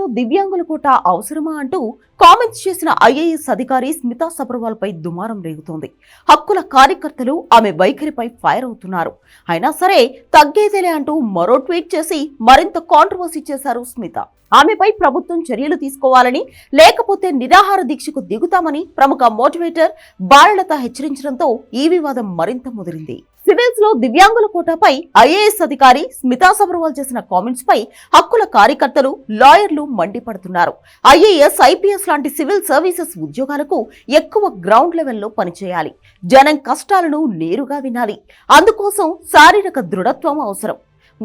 లో దివ్యాంగుల కోట అవసరమా అంటూ కామెంట్స్ చేసిన ఐఏఎస్ అధికారి స్మితా సబర్వాల్ పై దుమారం రేగుతోంది. హక్కుల కార్యకర్తలు ఆమె వైఖరిపై ఫైర్ అవుతున్నారు. అయినా సరే తగ్గేదేలే అంటూ మరో ట్వీట్ చేసి మరింత కాంట్రవర్సీ చేశారు స్మిత. ఆమెపై ప్రభుత్వం చర్యలు తీసుకోవాలని లేకపోతే నిరాహార దీక్షకు దిగుతామని ప్రముఖ మోటివేటర్ బాలలత హెచ్చరించడంతో ఈ వివాదం మరింత ముదిరింది. సివిల్స్లో దివ్యాంగుల కోటాపై ఐఏఎస్ అధికారి స్మితా సబర్వాల్ చేసిన కామెంట్స్ పై హక్కుల కార్యకర్తలు లాయర్లు మండిపడుతున్నారు. ఐఏఎస్ ఐపీఎస్ లాంటి సివిల్ సర్వీసెస్ ఉద్యోగాలకు ఎక్కువ గ్రౌండ్ లెవెల్లో పనిచేయాలి. జనం కష్టాలను నేరుగా వినాలి. అందుకోసం శారీరక దృఢత్వం అవసరం.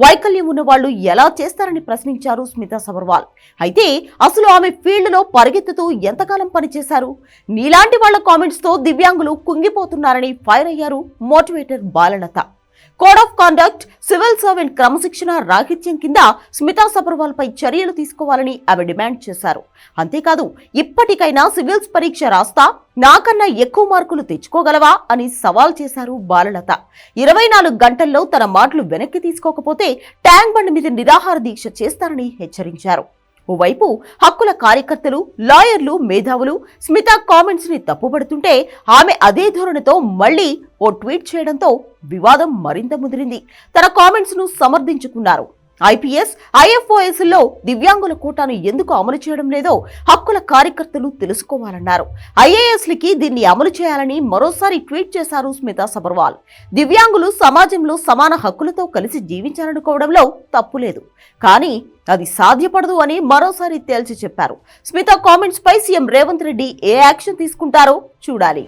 వైకల్యం ఉన్న వాళ్ళు ఎలా చేస్తారని ప్రశ్నించారు స్మితా సబర్వాల్. అయితే అసలు ఆమె ఫీల్డ్లో పరిగెత్తుతూ ఎంతకాలం పనిచేశారు? నీలాంటి వాళ్ళ కామెంట్స్తో దివ్యాంగులు కుంగిపోతున్నారని ఫైర్ అయ్యారు motivator Balalatha. Code of conduct civil servant క్రమశిక్షణ రాహిత్యం కింద స్మితా సబర్వాల్ పై చర్యలు తీసుకోవాలని ఆమె డిమాండ్ చేశారు. అంతేకాదు ఇప్పటికైనా సివిల్స్ పరీక్ష రాస్తా నాకన్నా ఎక్కువ మార్కులు తెచ్చుకోగలవా అని సవాల్ చేశారు బాలలత. ఇరవై నాలుగు గంటల్లో తన మాటలు వెనక్కి తీసుకోకపోతే ట్యాంక్ బండ్ మీద నిరాహార దీక్ష చేస్తారని హెచ్చరించారు. ఓవైపు హక్కుల కార్యకర్తలు లాయర్లు మేధావులు స్మిత కామెంట్స్ని తప్పుపడుతుంటే ఆమె అదే ధోరణితో మళ్ళీ ఓ ట్వీట్ చేయడంతో వివాదం మరింత ముదిరింది. తన కామెంట్స్ను సమర్థించుకున్నారు. ఐపీఎస్ ఐఎఫ్ఓఎస్లో దివ్యాంగుల కోటాను ఎందుకు అమలు చేయడం లేదో హక్కుల కార్యకర్తలు తెలుసుకోవాలన్నారు. ఐఏఎస్లకి దీన్ని అమలు చేయాలని మరోసారి ట్వీట్ చేశారు స్మితా సబర్వాల్. దివ్యాంగులు సమాజంలో సమాన హక్కులతో కలిసి జీవించాలనుకోవడంలో తప్పు లేదు కానీ అది సాధ్యపడదు అని మరోసారి తేల్చి చెప్పారు. స్మిత కామెంట్స్ పై సీఎం రేవంత్ రెడ్డి ఏ యాక్షన్ తీసుకుంటారో చూడాలి.